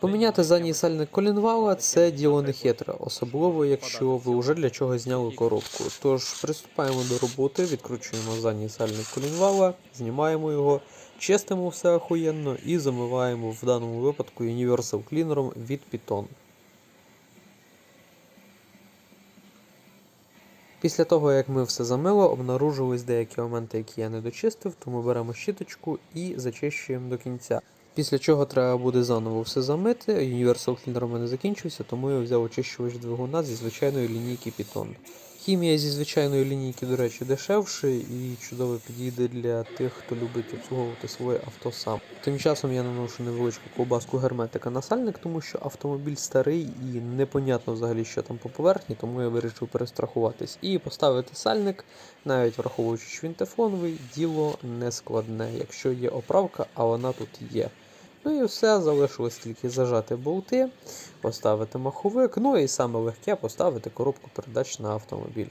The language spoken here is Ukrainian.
Поміняти задній сальник колінвала це діло не хитре, особливо якщо ви вже для чогось зняли коробку. Тож приступаємо до роботи, відкручуємо задній сальник колінвала, знімаємо його, чистимо все охуєнно і замиваємо в даному випадку Universal Cleaner від Python. Після того, як ми все замило, обнаружились деякі моменти, які я не дочистив, тому беремо щіточку і зачищуємо до кінця. Після чого треба буде заново все замити. Universal Cleaner у мене закінчився, тому я взяв очищувач двигуна зі звичайної лінійки Python. Хімія зі звичайної лінійки, до речі, дешевше і чудово підійде для тих, хто любить обслуговувати своє авто сам. Тим часом я наношу невеличку ковбаску герметика на сальник, тому що автомобіль старий і непонятно взагалі, що там по поверхні, тому я вирішив перестрахуватись. І поставити сальник, навіть враховуючи, що він тефлоновий, діло не складне, якщо є оправка, а вона тут є. Ну і все, залишилось тільки зажати болти, поставити маховик, ну і саме легке поставити коробку передач на автомобіль.